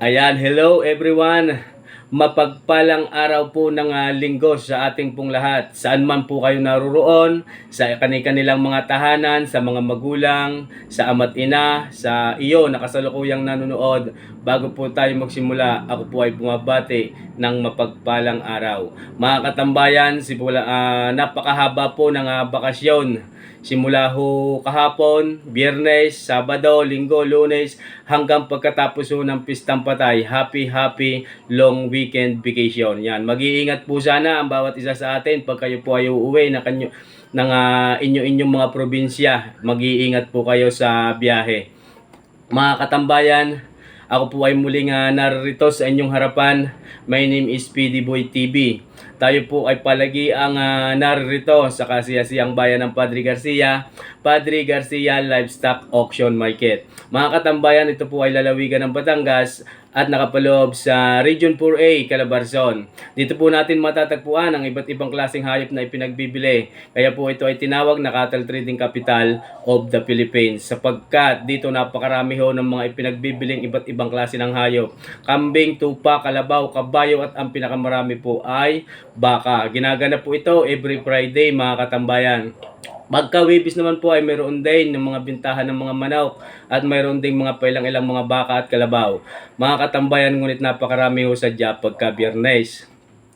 Ayan, hello everyone. Mapagpalang araw po ng ah, linggo sa ating pong lahat. Saan man po kayo naruroon, sa kanilang mga tahanan, sa mga magulang, sa ama't ina, sa iyo na kasalukuyang nanonood. Bago po tayo magsimula, ako po ay bumabati ng mapagpalang araw. Mga katambayan, simula, ah, napakahaba po ng ah, bakasyon. Simula ho kahapon, biyernes, sabado, linggo, lunes, hanggang pagkatapos ho ng pistang patay. Happy, happy long weekend vacation. Yan. Mag-iingat po sana ang bawat isa sa atin pag kayo po ay uuwi na kanyo, ng ah, inyo-inyong mga probinsya. Mag-iingat po kayo sa biyahe. Mga katambayan, ako po ay muling uh, narito sa inyong harapan. My name is PD Boy TV. Tayo po ay palagi ang uh, narito sa kasiyasiyang bayan ng Padre Garcia, Padre Garcia Livestock Auction Market. Mga katambayan, ito po ay lalawigan ng Batangas at nakapaloob sa Region 4A, Calabarzon. Dito po natin matatagpuan ang iba't ibang klaseng hayop na ipinagbibili. Kaya po ito ay tinawag na Cattle Trading Capital of the Philippines sapagkat dito napakarami ho ng mga ipinagbibiling iba't ibang klase ng hayop. Kambing, tupa, kalabaw, kabayo at ang pinakamarami po ay baka. Ginaganap po ito every Friday mga katambayan. Pagka-wibis naman po ay mayroon din ng mga bintahan ng mga manok at mayroon ding mga pailang ilang mga baka at kalabaw. Mga katambayan ngunit napakarami ho sadya pagka biyernes.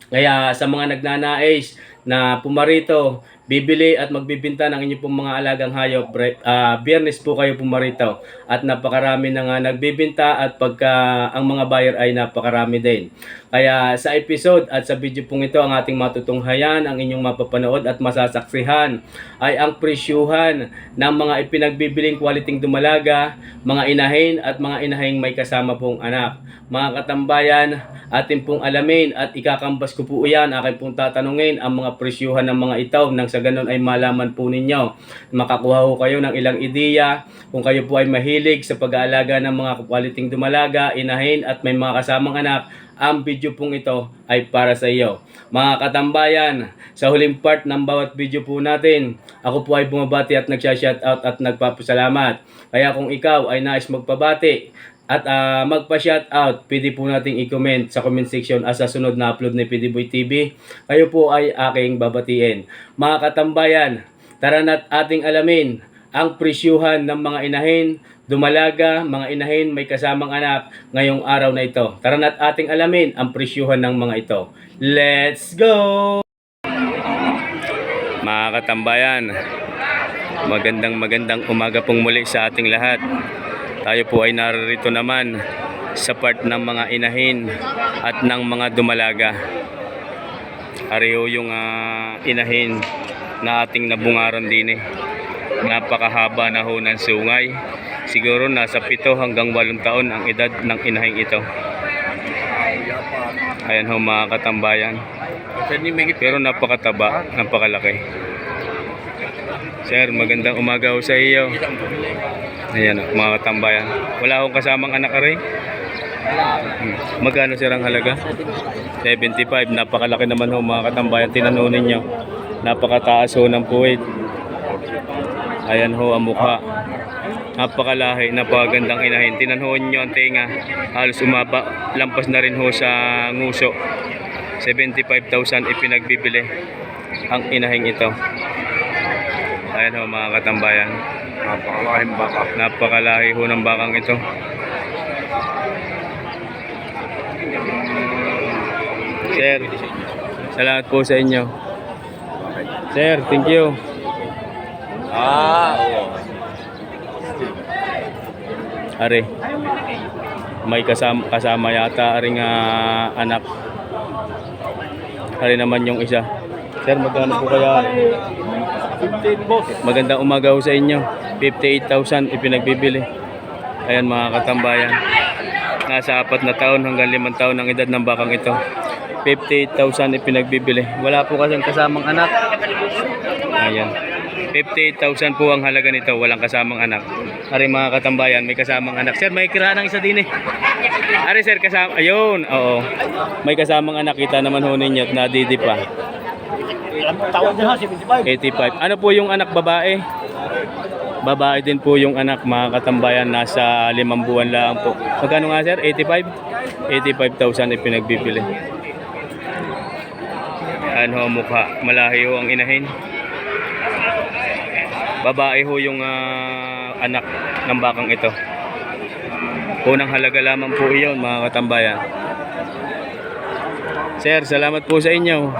Kaya sa mga nagnanais na pumarito, bibili at magbibinta ng inyong pong mga alagang hayop, ah, biyernes po kayo pumarito at napakarami na nga nagbibinta at pagka ang mga buyer ay napakarami din. Kaya sa episode at sa video pong ito ang ating matutunghayan, ang inyong mapapanood at masasaksihan ay ang presyuhan ng mga ipinagbibiling kwaliting dumalaga, mga inahin at mga inahing may kasama pong anak. Mga katambayan, atin pong alamin at ikakambas ko po yan, akin pong tatanungin ang mga presyuhan ng mga ito nang sa ganun ay malaman po ninyo. Makakuha ho kayo ng ilang ideya kung kayo po ay mahilig sa pag-aalaga ng mga kwaliting dumalaga, inahin at may mga kasamang anak ang video pong ito ay para sa iyo. Mga katambayan, sa huling part ng bawat video po natin, ako po ay bumabati at nagsha-shoutout at nagpapasalamat. Kaya kung ikaw ay nais magpabati at ah, magpa-shoutout, pwede po nating i-comment sa comment section as sa sunod na upload ni PD Boy TV. Kayo po ay aking babatiin. Mga katambayan, tara na't ating alamin ang presyuhan ng mga inahin, dumalaga, mga inahin may kasamang anak ngayong araw na ito. Tara na't ating alamin ang presyuhan ng mga ito. Let's go! Mga katambayan, magandang magandang umaga pong muli sa ating lahat. Tayo po ay narito naman sa part ng mga inahin at ng mga dumalaga. Ariyo yung ah, inahin na ating nabungaran din eh. Napakahaba na ho ng sungay. Siguro nasa pito hanggang walong taon ang edad ng inahing ito. Ayan ho mga katambayan. Pero napakataba, napakalaki. Sir, magandang umaga ho sa iyo. Ayan ho, mga katambayan. Wala akong kasamang anak aray. Magkano sir ang halaga? 75. Napakalaki naman ho mga katambayan. Tinanong ninyo. Napakataas ho ng puwit. Ayan ho ang mukha. Napakalahi, napakagandang inahin. Tinanong nyo ang tinga. Halos umaba. Lampas na rin ho sa nguso. 75,000 ipinagbibili ang inahing ito. Ayan ho mga katambayan. Napakalahing baka. Napakalahi ho ng bakang ito. Sir, salamat po sa inyo. Sir, thank you. Ah, oo. Are, may kasama, kasama yata aring ah, anak. Are naman yung isa. Sir, magkano po kaya? 15 boss. Magandang umaga ho sa inyo. 58,000 ipinagbibili. Ayan mga katambayan. Nasa apat na taon hanggang limang taon ang edad ng bakang ito. 58,000 ipinagbibili. Wala po kasing kasamang anak. Ayan. 58,000 po ang halaga nito. Walang kasamang anak. Ari mga katambayan, may kasamang anak. Sir, may kiraan ng isa din eh. Ari sir, kasama. Ayun, oo. May kasamang anak. Kita naman ho ninyo at nadidi pa. Ilang taon na ha, 75. 85. Ano po yung anak babae? Babae din po yung anak, mga katambayan, nasa limang buwan lang po. Magkano nga sir? 85? 85,000 ipinagbibili. Ano ho mukha? Malahi ho ang inahin. Babae ho yung ah, anak ng bakang ito. Unang halaga lamang po iyon, mga katambayan. Sir, salamat po sa inyo.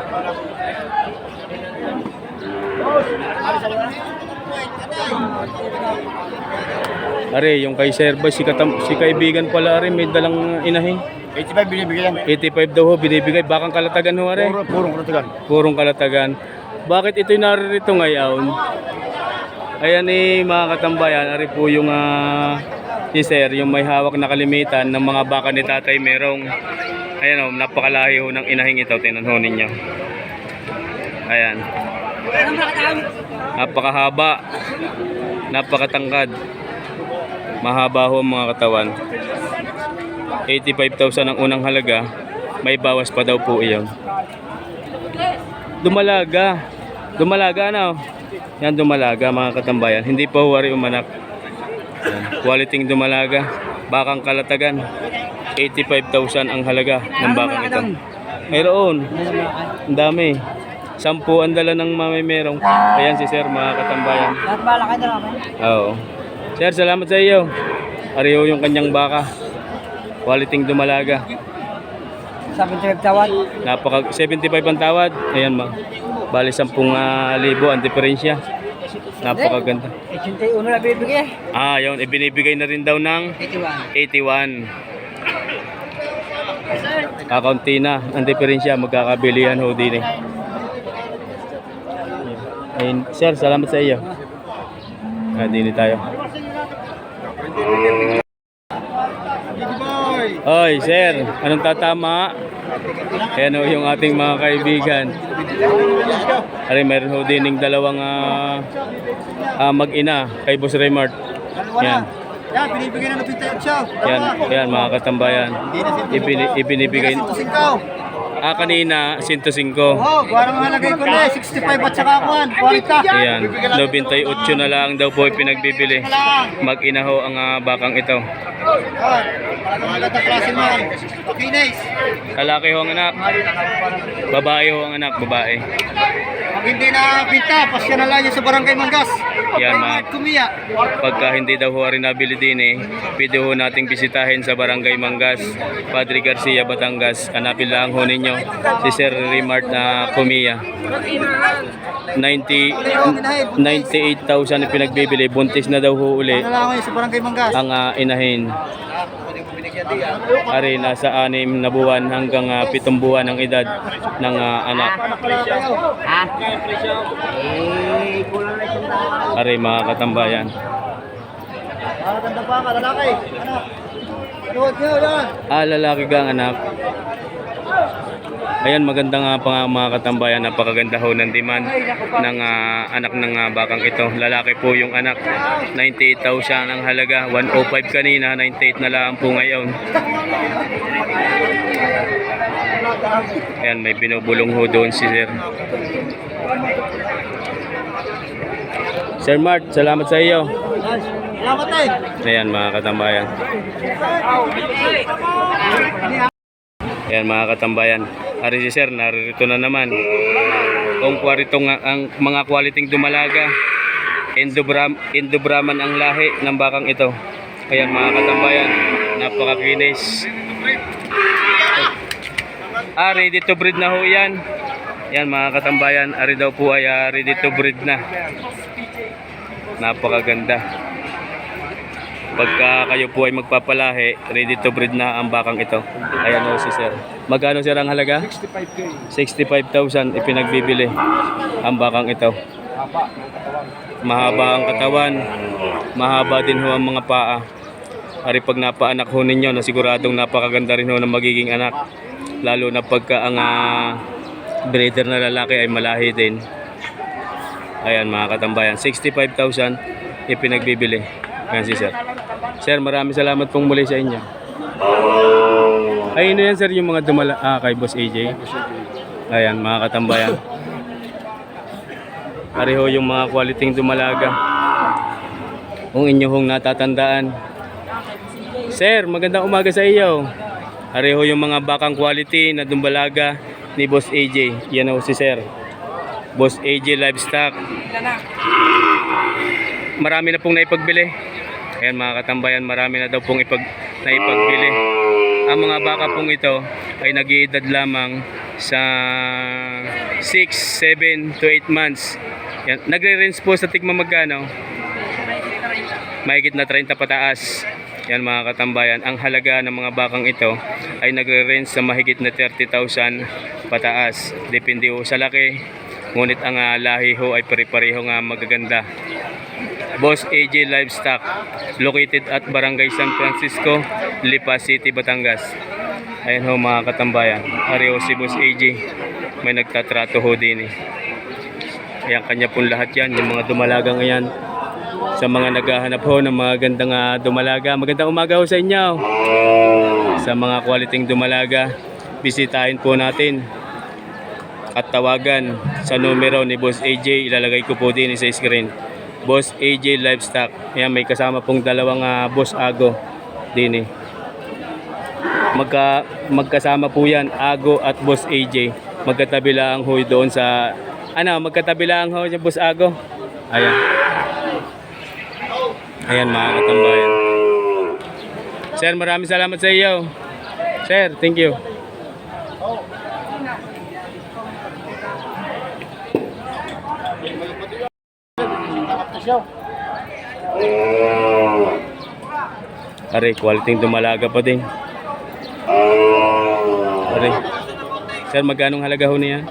Are, yung kay Sir Boy, si, katam, si kaibigan pala, are, may dalang inahin. 85 binibigyan. 85 daw ho, binibigay. Bakang kalatagan ho, are. Puro, purong kurutigan. Purong kalatagan. Bakit ito'y naririto ngayon? Ayan eh, mga katambayan, ari po yung ah, si Sir, yung may hawak na kalimitan ng mga baka ni tatay merong ayan o, napakalahi ho ng inahing ito, tinan ho ninyo. Ayan. Napakahaba. Napakatangkad. Mahaba ho ang mga katawan. 85,000 ang unang halaga. May bawas pa daw po iyon. Dumalaga. Dumalaga na. oh. Yan dumalaga mga katambayan. Hindi pa huwari umanak. Yan. Quality dumalaga. Bakang kalatagan. 85,000 ang halaga ng bakang ito. Mayroon. Ang dami. Sampu ang dala ng mamimerong. Ayan si Sir mga katambayan. Lahat bala kayo dalawa. Oo. Sir, salamat sa iyo. Ariho yung kanyang baka. Quality dumalaga. 75 tawad. Napaka 75 ang tawad. Ayan ma. Bali 10,000 ang diferensya. Napakaganda. 81 na bibigay. Ah, yun. Ibinibigay na rin daw ng 81. 81. Kakaunti na. Ang diferensya, magkakabilihan ho din eh. Ayun. Sir, salamat sa iyo. Ah, din tayo. Oy, sir, anong tatama? Ayan ho yung ating mga kaibigan. Ari, meron ho din ng dalawang ah, ah, mag-ina kay Boss Raymart. Yan. Yan, binibigay na ng 58. Yan, yan mga katambayan. Ibini, ibinibigay. Ah, kanina, 105. Oh, parang halagay ko na eh, 65 at saka 1, 40. Ayan, 98 na lang daw po pinagbibili. Mag-ina ho ang ah, bakang ito. Lalaki ho ang anak. Babae ho ang anak, babae. Pag hindi na pinta, pasya na lang sa barangay Mangas. Yan, Kumiya. Pagka hindi daw ho rin nabili din eh, pwede ho nating bisitahin sa Barangay Mangas, Padre Garcia, Batangas. Hanapin lang ho ninyo si Sir Rimart na Kumiya. 90 98,000 na pinagbibili. Buntis na daw ho uli Ano lang sa barangay Mangas. ang ah, inahin. Ari, nasa anim na buwan hanggang ah, pitong buwan ang edad ng ah, anak. Eh. Ari, mga katambayan. Ah, lalaki kang anak. Ayan, maganda nga pa nga mga katambayan. Napakaganda ho ng demand ng ah, anak ng ah, bakang ito. Lalaki po yung anak. 98,000 ang halaga. 105 kanina, 98 na lang po ngayon. Ayan, may binubulong ho doon si Sir. Sir Mart, salamat sa iyo. Salamat eh. Ayan mga katambayan. Ayan mga katambayan. Ari si Sir, naririto na naman. Kung kwarito nga ang mga quality dumalaga. Indobram, Indobraman ang lahi ng bakang ito. Ayan mga katambayan, napakakinis. Ah, ready to breed na ho yan. Yan mga katambayan, ari daw po ay ready to breed na. Napakaganda. Pagka kayo po ay magpapalahi, ready to breed na ang bakang ito. Ayan o si sir. Magkano sir ang halaga? 65,000 ipinagbibili ang bakang ito. Mahaba ang katawan. Mahaba din ho ang mga paa. Ari pag napaanak ho ninyo, na siguradong napakaganda rin ho ng magiging anak. Lalo na pagka ang ah, breeder na lalaki ay malahi din. Ayan mga katambayan, 65,000 ipinagbibili. Ayan si sir. Sir, maraming salamat pong muli sa inyo. Ay, ano yan sir, yung mga dumala... Ah, kay Boss AJ. Ayan, mga katambayan. Pareho yung mga quality dumalaga. kung inyo hong natatandaan. Sir, magandang umaga sa iyo. Areho yung mga bakang quality na dumbalaga ni Boss AJ. Yan ho si Sir. Boss AJ Livestock. Marami na pong naipagbili. Ayan mga katambayan, marami na daw pong ipag, naipagbili. Ang mga baka pong ito ay nag-iedad lamang sa 6, 7 to 8 months. Yan. Nagre-range po sa tigma magkano? Mahigit na 30 pataas. Yan mga katambayan. Ang halaga ng mga bakang ito ay nagre-range sa mahigit na 30,000 pataas. Depende sa laki. Ngunit ang ah, lahi ho ay pare-pareho nga magaganda. Boss AJ Livestock, located at Barangay San Francisco, Lipa City, Batangas. Ayan ho mga katambayan. Ariho si Boss AJ. May nagtatrato ho din eh. Ayan kanya pong lahat yan. Yung mga dumalagang yan. Sa mga naghahanap ho ng mga gandang ah, dumalaga. Magandang umaga ho sa inyo. Sa mga quality dumalaga, bisitahin po natin at tawagan sa numero ni Boss AJ. Ilalagay ko po din sa screen. Boss AJ Livestock. Ayan, may kasama pong dalawang ah, Boss Ago din eh. Magka, magkasama po yan, Ago at Boss AJ. Magkatabi lang ho doon sa... Ano, magkatabi lang ho yung Boss Ago. Ayan. Ayan mga katambayan. Sir, maraming salamat sa iyo. Sir, thank you. Are, quality dumalaga pa din. Are. Sir, magkano halaga ho niya?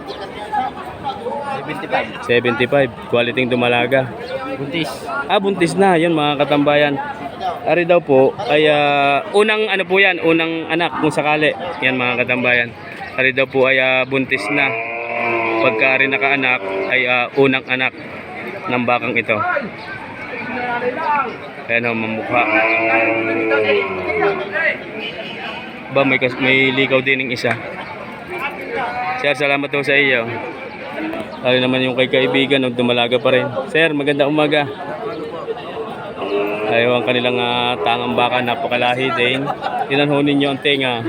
75. 75. Quality dumalaga. Buntis. Ah, buntis na. Yun mga katambayan. Ari daw po ay ah, unang ano po yan, unang anak kung sakali. Yan mga katambayan. Ari daw po ay ah, buntis na. Pagka rin nakaanak ay ah, unang anak ng bakang ito. Ayan ho, mamukha. Ba, may, may ligaw din ng isa. Sir, salamat po sa iyo. Lalo naman yung kay kaibigan, no, dumalaga pa rin. Sir, maganda umaga. Ayaw ang kanilang ah, tangang baka, napakalahi din. Tinan ho ninyo ang tenga.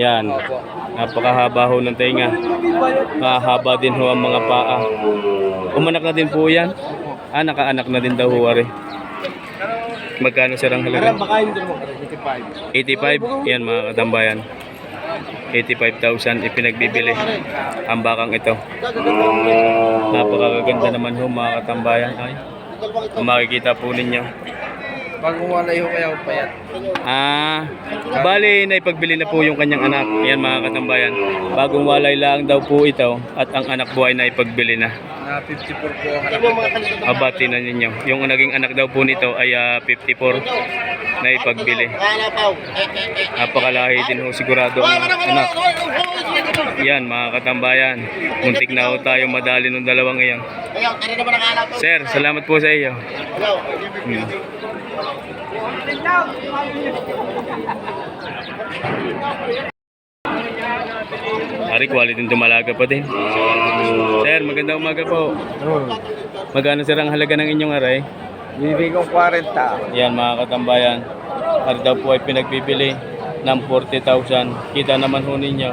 Yan. Napakahaba ho ng tenga. Mahaba din ho ang mga paa. Umanak na din po yan. Ah, nakaanak na din daw ho. Magkano sir ang halaga? baka hindi mo 85. 85. Yan mga katambayan. 85,000 ipinagbibili ang bakang ito. Napakaganda naman ho mga katambayan. Ay, makikita po ninyo. Bagong walay ho kaya payat. Ah, bali na ipagbili na po yung kanyang anak. Yan mga katambayan. Bagong walay lang daw po ito at ang anak buhay na ipagbili na. Na 54 po ang anak. Abati na ninyo. Yung naging anak daw po nito ay ah, 54 na ipagbili. Napakalahi din ho sigurado ang anak. Yan mga katambayan. Muntik na ho tayo madali ng dalawang iyan. Sir, salamat po sa iyo. Hmm. Ari, quality ng dumalaga pa din. Sir, magandang umaga po. Magkano sir ang halaga ng inyong aray? Bibigay kong 40. Yan mga katambayan. Ari daw po ay pinagbibili ng 40,000. Kita naman ho ninyo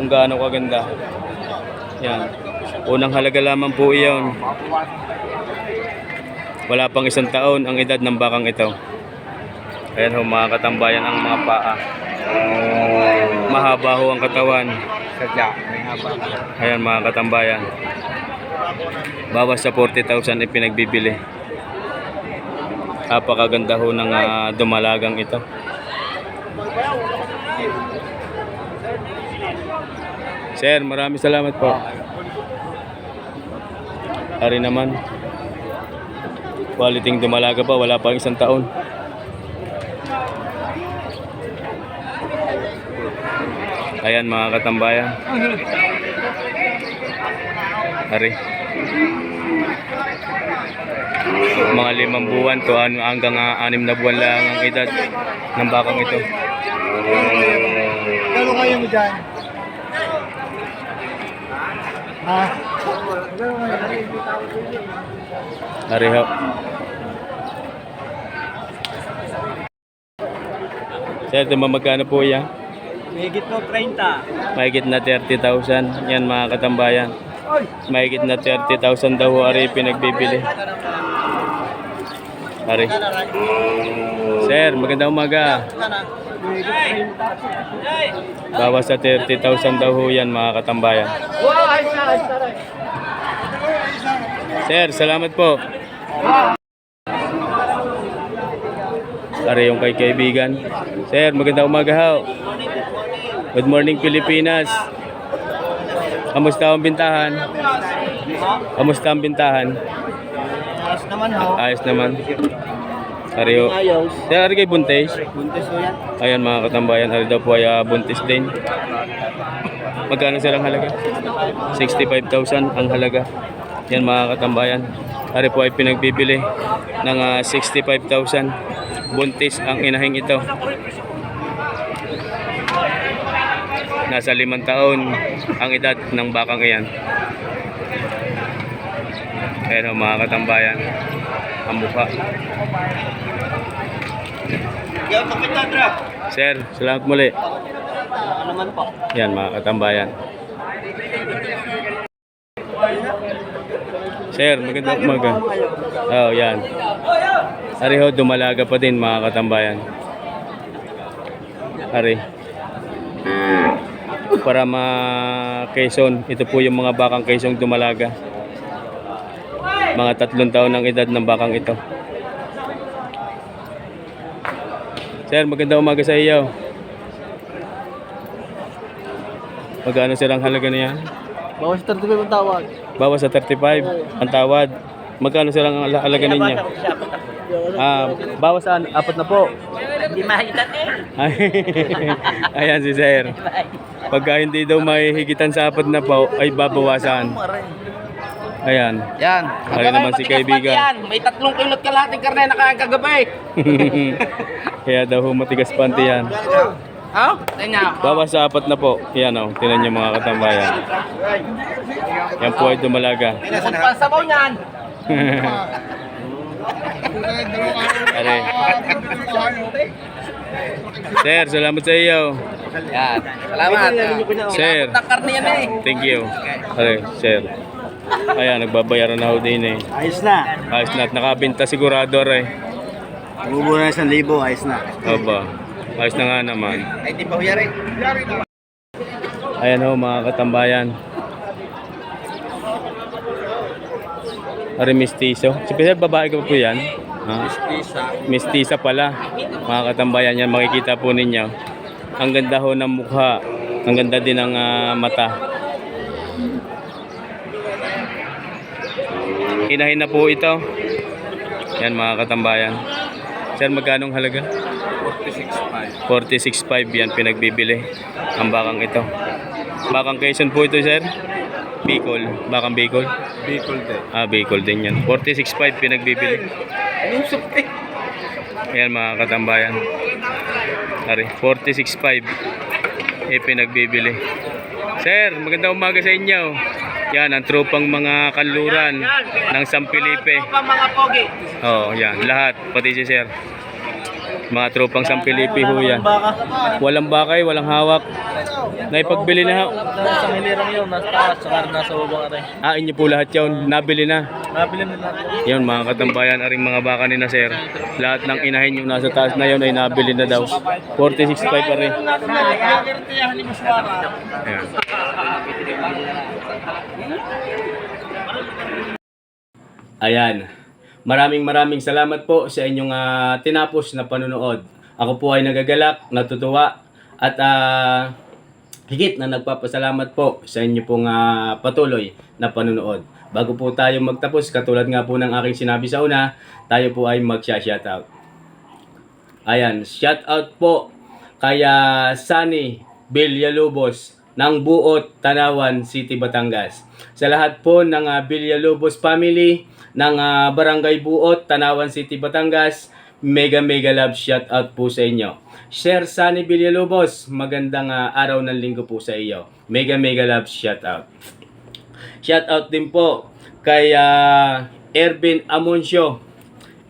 kung gaano kaganda. Yan. Unang halaga lamang po iyon. Wala pang isang taon ang edad ng bakang ito. Ayan ho mga katambayan ang mga paa. Mahaba ho ang katawan. Ayan mga katambayan. Bawas sa 40,000 ay pinagbibili. Napakaganda ho ng ah, dumalagang ito. Sir, maraming salamat po. Ari naman. Quality dumalaga pa, wala pang isang taon. Ayan mga katambayan. Ari. Mga limang buwan to ano, hanggang ah, anim na buwan lang ang edad ng bakang ito. Gano'n kayo mo dyan? Ha? Dari ho. Sir, tuma magkano po yan? Mahigit po 30. Mahigit na 30,000. Yan mga katambayan. Mahigit na 30,000 daw ari pinagbibili. Ari. Sir, magandang umaga. Bawas sa 30,000 daw yan mga katambayan. Wow, ay, ay, ay, Sir, salamat po. Ari yung kay kaibigan. Sir, magandang umaga ho. Good morning Pilipinas. Kamusta ang bintahan? Kamusta ang bintahan? Ayos naman ho. Ayos naman. Ari ho. Ayos. Sir, ari kay buntis. Buntis ho yan. Ayan mga katambayan, ari daw po ay ah, buntis din. Magkano silang halaga? 65,000 ang halaga. Yan mga katambayan. Ari po ay pinagbibili ng ah, 65,000. Buntis ang inahing ito. Nasa limang taon ang edad ng bakang iyan. Ayan o, mga katambayan. Ang Dra. Sir, salamat muli. Ano naman po? Yan mga katambayan. Sir, magandang umaga. Oh, yan. Ari ho, dumalaga pa din mga katambayan. Ari. Para ma Quezon, ito po yung mga bakang Quezon dumalaga. Mga tatlong taon ang edad ng bakang ito. Sir, magandang umaga sa iyo. Magkano silang halaga niya? Bawas 35 ang tawag. Bawas sa 35 ang tawad. Magkano silang hal- halaga ninyo? Ah, bawas sa an- apat na po. Hindi mahitan eh. Ay, Ayan si Sir. Pagka hindi daw mahihigitan sa apat na po, ay babawasan. Ayan. Yan. Ay naman si kaibigan. May tatlong kilot kalahating karne na kagabay. Kaya daw ho matigas panty yan. Ha? Tanya. Bawas sa apat na po. Yan o, tinan niyo mga katambayan. Yan po ay dumalaga. sabaw niyan. Are. Sir, salamat sa iyo. Yan. Salamat. Sir, karne yan eh. thank you. Are, sir. Ayan, nagbabayaran na ho din eh. Ayos na. Ayos na at nakabinta sigurado eh. Bubo na 1,000, ayos na. Oba. Ayos na nga naman. Ay, di pa huyari. Ayan ho mga katambayan. Are mistiso. Si Peter, babae ka po yan? Ha? Isa. Mistisa pala. Mga katambayan yan, makikita po ninyo. Ang ganda ho ng mukha. Ang ganda din ng ah, mata. Inahin na po ito. Yan mga katambayan. Sir, magkano halaga? 46.5. 46.5 yan pinagbibili. Ang bakang ito. Bakang Quezon po ito, sir. Bicol. Bakang Bicol. Bicol din. Ah, Bicol din yan. 46.5 pinagbibili. Ayan mga katambayan. Ari, 46.5 eh pinagbibili. Sir, magandang umaga sa inyo. Yan, ang tropang mga kanluran ng San Felipe. Pa mga pogi. Oh, yan, lahat. Pati si sir. Mga tropang San Felipe ho yan. Walang bakay, walang hawak. Naipagbili na ho. Sa hilirang yun, nasa taas, saka nasa ubang aray. Ah, inyo po lahat yun. Nabili na. Nabili na natin. Yun, mga katambayan, aring mga baka ni na sir. Lahat ng inahin yung nasa taas na yun ay nabili na daw. 46.5 pa rin. Ayan. Ayan. Maraming maraming salamat po sa inyong ah, tinapos na panunood. Ako po ay nagagalak, natutuwa, at ah, higit na nagpapasalamat po sa inyo pong ah, patuloy na panunood. Bago po tayo magtapos, katulad nga po ng aking sinabi sa una, tayo po ay mag-shoutout. Ayan, shoutout po kay ah, Sunny Villalobos ng Buot, Tanawan City, Batangas. Sa lahat po ng uh, Villalobos family ng ah, Barangay Buot, Tanawan City, Batangas, mega mega love shoutout po sa inyo. Sir Sunny Villalobos, magandang ah, araw ng linggo po sa iyo. Mega mega love shoutout. Shoutout din po kay ah, Ervin Amoncio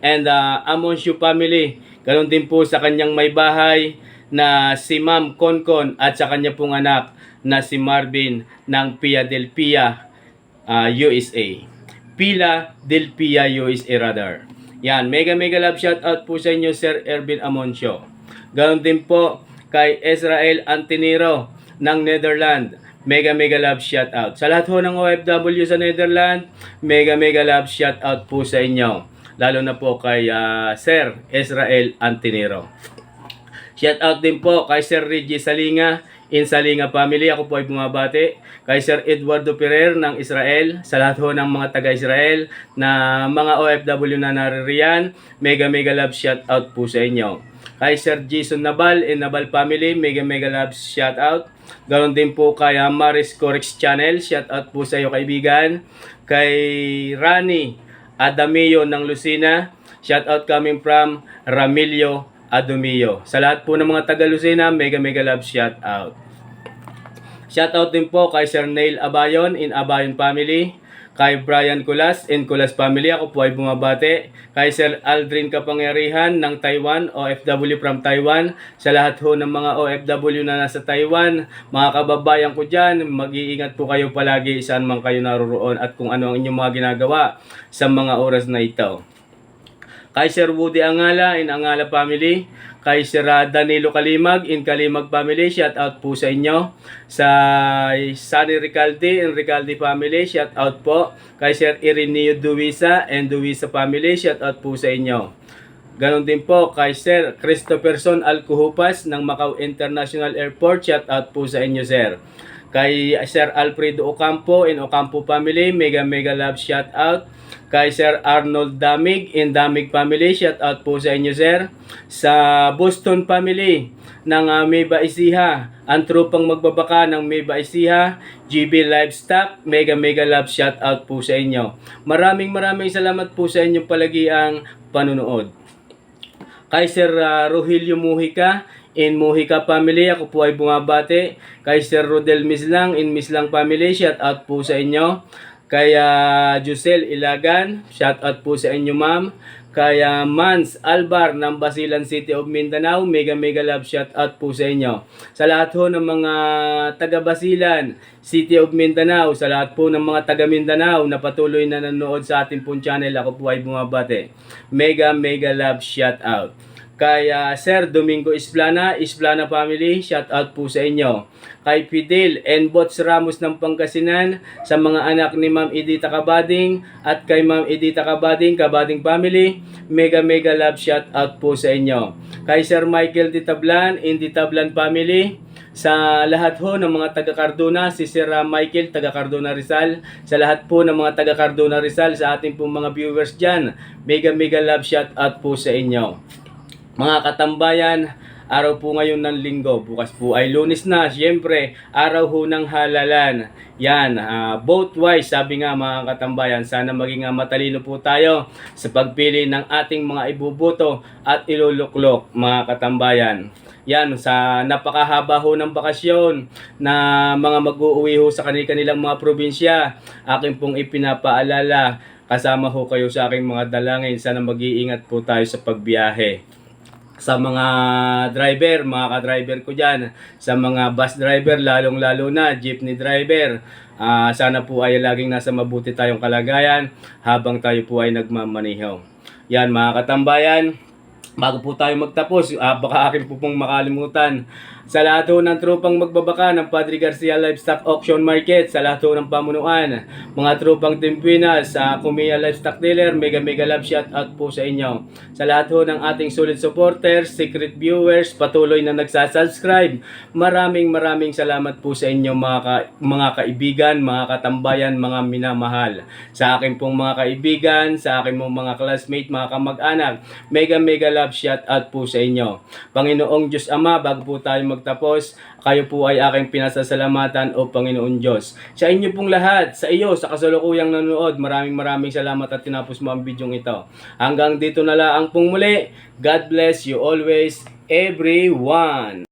and uh, Amoncio family. Ganon din po sa kanyang may bahay na si Ma'am Konkon at sa kanya pong anak na si Marvin ng Philadelphia, ah, USA. Pila del Pia USA Radar. Yan, mega mega love shout out po sa inyo Sir Ervin Amoncio. Ganon din po kay Israel Antiniro ng Netherlands. Mega mega love shout out. Sa lahat ho ng OFW sa Netherlands, mega mega love shout out po sa inyo. Lalo na po kay ah, Sir Israel Antiniro. Shout out din po kay Sir Reggie Salinga in Salinga family. Ako po ay bumabati. Kay Sir Eduardo Ferrer ng Israel. Sa lahat ho ng mga taga-Israel na mga OFW na naririyan. Mega mega love shout out po sa inyo. Kay Sir Jason Nabal in Nabal family. Mega mega love shout out. Ganon din po kay Maris Corex Channel. Shout out po sa iyo kaibigan. Kay Rani Adamio ng Lucina. Shout out coming from Ramilio Adumio. Sa lahat po ng mga taga Lucina, mega mega love shout out. Shout out din po kay Sir Neil Abayon in Abayon family. Kay Brian Kulas in Kulas family. Ako po ay bumabate. Kay Sir Aldrin Kapangyarihan ng Taiwan, OFW from Taiwan. Sa lahat ho ng mga OFW na nasa Taiwan, mga kababayan ko dyan, mag-iingat po kayo palagi saan man kayo naroroon at kung ano ang inyong mga ginagawa sa mga oras na ito. Kay Sir Woody Angala in Angala family. Kay Sir Danilo Kalimag in Kalimag family. Shout out po sa inyo. Sa Sunny Ricaldi in Ricaldi family. Shout out po. Kay Sir Ireneo Duwisa and Duwisa family. Shout out po sa inyo. Ganon din po kay Sir Christopherson Alcuhupas ng Macau International Airport. Shout out po sa inyo, Sir. Kay Sir Alfredo Ocampo in Ocampo family, mega mega love shout out. Kay Sir Arnold Damig in Damig family, shout out po sa inyo sir. Sa Boston family ng uh, Meba Isiha, ang trupang magbabaka ng Meba Isiha, GB Livestock, mega mega love shout out po sa inyo. Maraming maraming salamat po sa inyong palagiang panunood. Kay Sir uh, Rogelio Mujica in Mujica family, ako po ay bumabati. Kay Sir Rodel Mislang in Mislang family, shout out po sa inyo. Kay uh, Jusel Ilagan, shout out po sa inyo ma'am. Kay uh, Mans Albar ng Basilan City of Mindanao, mega mega love shout out po sa inyo. Sa lahat ho ng mga taga Basilan, City of Mindanao, sa lahat po ng mga taga Mindanao na patuloy na nanonood sa ating pong channel, ako po ay bumabati. Mega mega love shout out. Kay ah, Sir Domingo Isplana, Isplana family, shout out po sa inyo. Kay Fidel and Bots Ramos ng Pangasinan, sa mga anak ni Ma'am Edita Kabading at kay Ma'am Edita Kabading, Kabading family, mega mega love shout out po sa inyo. Kay Sir Michael Ditablan, in Ditablan family, sa lahat ho ng mga taga Cardona, si Sir ah, Michael, taga Cardona Rizal, sa lahat po ng mga taga Cardona Rizal, sa ating pong mga viewers dyan, mega mega love shout out po sa inyo. Mga katambayan, araw po ngayon ng linggo. Bukas po ay lunes na. Siyempre, araw ho ng halalan. Yan, ah, both wise, sabi nga mga katambayan, sana maging ah, matalino po tayo sa pagpili ng ating mga ibubuto at iluluklok, mga katambayan. Yan, sa napakahaba ho ng bakasyon na mga mag-uuwi ho sa kanilang mga probinsya, akin pong ipinapaalala, kasama ho kayo sa aking mga dalangin. Sana mag-iingat po tayo sa pagbiyahe sa mga driver, mga ka-driver ko dyan, sa mga bus driver, lalong-lalo na, jeepney driver, ah, sana po ay laging nasa mabuti tayong kalagayan habang tayo po ay nagmamaniho. Yan mga katambayan, bago po tayo magtapos, ah, baka akin po pong makalimutan, sa lahat ng tropang magbabaka ng Padre Garcia Livestock Auction Market, sa lahat ng pamunuan, mga tropang Timpinas, sa Kumia Livestock Dealer, mega mega love shout out po sa inyo. Sa lahat ng ating solid supporters, secret viewers, patuloy na nagsasubscribe, maraming maraming salamat po sa inyo mga, ka, mga kaibigan, mga katambayan, mga minamahal. Sa akin pong mga kaibigan, sa akin pong mga classmate, mga kamag-anak, mega mega love shout out po sa inyo. Panginoong Diyos Ama, bago po tayo magtapos, kayo po ay aking pinasasalamatan o Panginoon Diyos. Sa inyo pong lahat, sa iyo, sa kasalukuyang nanonood, maraming maraming salamat at tinapos mo ang bidyong ito. Hanggang dito na lang pong muli. God bless you always, everyone.